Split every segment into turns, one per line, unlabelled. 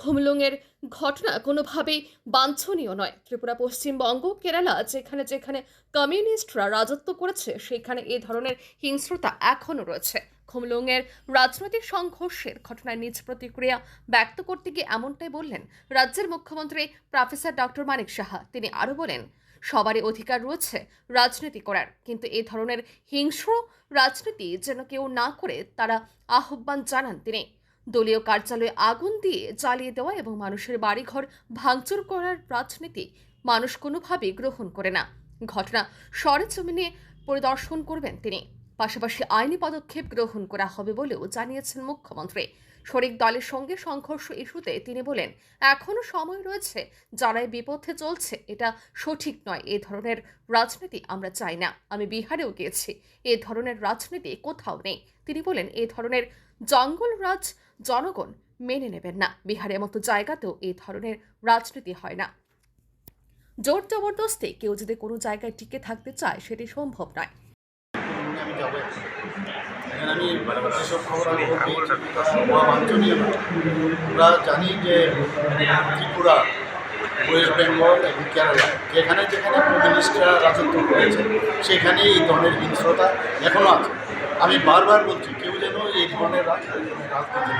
খুমলুংয়ের ঘটনা কোনোভাবেই বাঞ্ছনীয় নয়। ত্রিপুরা, পশ্চিমবঙ্গ, কেরালা যেখানে যেখানে কমিউনিস্টরা রাজত্ব করেছে, সেখানে এ ধরনের হিংস্রতা এখনও রয়েছে। খুমলুংয়ের রাজনৈতিক সংঘর্ষের ঘটনায় নিজ প্রতিক্রিয়া ব্যক্ত করতে গিয়ে এমনটাই বললেন রাজ্যের মুখ্যমন্ত্রী প্রফেসর ডক্টর মানিক সাহা। তিনি আরও বলেন, সবারই অধিকার রয়েছে রাজনীতি করার, কিন্তু এ ধরনের হিংস্র রাজনীতি যেন কেউ না করে, তারা আহ্বান জানান তিনি। দলীয় কার্যালয়ে আগুন দিয়ে জ্বালিয়ে দেওয়া এবং মানুষের বাড়িঘর ভাঙচুর করার রাজনীতি মানুষ কোনোভাবেই গ্রহণ করে না। ঘটনা সরেজমিনে পরিদর্শন করবেন তিনি। পাশাপাশি আইনি পদক্ষেপ গ্রহণ করা হবে বলেও জানিয়েছেন মুখ্যমন্ত্রী। শরিক দলের সঙ্গে সংঘর্ষ ইস্যুতে তিনি বলেন এখনও সময় রয়েছে যারা এই বিপথে চলছে, এটা সঠিক নয়। এ ধরনের রাজনীতি আমরা চাই না। আমি বিহারেও গিয়েছি। এ ধরনের রাজনীতি কোথাও নেই। তিনি বলেন এই ধরনের জঙ্গলরাজ জনগণ মেনে নেবেন না। বিহারের মতো জায়গাতেও এই ধরনের রাজনীতি হয় না। জোর জবরদস্তি, কেউ যদি কোনো জায়গায় টিকে থাকতে চায়, সেটি সম্ভব নয়।
আমরা জানি যে ত্রিপুরা, ওয়েস্ট বেঙ্গল, এবং কেরালা, যেখানে যেখানে কমিউনিস্টরা রাজত্ব করেছে সেখানে এই ধরনের হিংস্রতা এখনও আছে। আমি বারবার বলছি, কেউ যেন এই ধরনের রাজ- রাজনীতি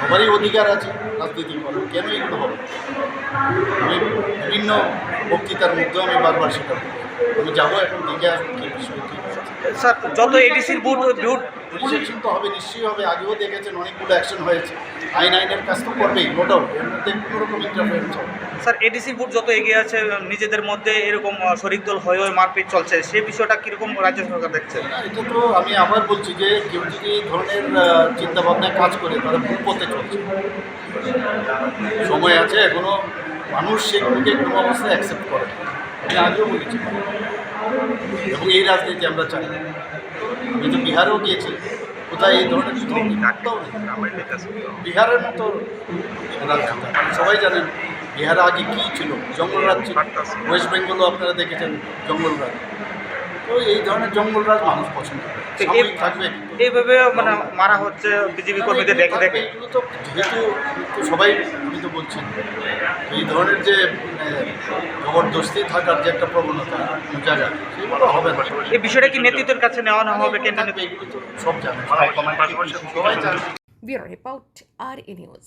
সবারই অধিকার আছে রাজনীতি করার। কেন এগুলো হবে? আমি বিভিন্ন বক্তৃতার মধ্যেও আমি বারবার সেটা। আমি যাব এখন দেখে আসব কি বিষয়
স্যার যত এডিসির বুট বুট
অ্যাকশন তো হবে নিশ্চয়ই হবে। আগেও দেখেছেন অনেকগুলো অ্যাকশন হয়েছে। আইন আইনের কাজ তো করবেই নো ডাউট এর মধ্যে কোনো রকম ইন্টারফারেন্স হবে
স্যার এডিসির বুট যত এগিয়ে আছে নিজেদের মধ্যে এরকম শরিক দল হয়ে হয়ে মারপিট চলছে। সেই বিষয়টা কীরকম রাজ্য সরকার দেখছে?
না, এটা তো আমি আবার বলছি যে কেউ যদি এই ধরনের চিন্তা ভাবনায় কাজ করে তারা ভুল পথে চলছে। সময় আছে এখনও মানুষ সেগুলোকে কোনো অবস্থায় অ্যাকসেপ্ট করে। আমি আগেও বলেছি। এবং এই রাজনীতি আমরা চাই। কিন্তু বিহারেও গিয়েছি কোথায় এই ধরনের কোথাও নেই, বিহারের মতো রাজ্য সবাই জানেন বিহারে আগে কী ছিল? জঙ্গলরাজ ছিল। ওয়েস্ট বেঙ্গলও আপনারা দেখেছেন জঙ্গলরাজ তো এই ধরনের জঙ্গলরাজ মানুষ পছন্দ করে। থাকবে
এইভাবে মানে মারা হচ্ছে বিজেপি কর্মীদের দেখে দেখে।
এগুলো তো যেহেতু তো সবাই আমি তো বলছি এই ধরনের যে জবরদস্তি থাকার যে একটা প্রবণতা জায়গা সেগুলো হবে না।
এই বিষয়টা কি নেতৃত্বের কাছে নেওয়া না হবে
তো সব জানে। সবাই জানে।
ব্যুরো রিপোর্ট আর নিউজ।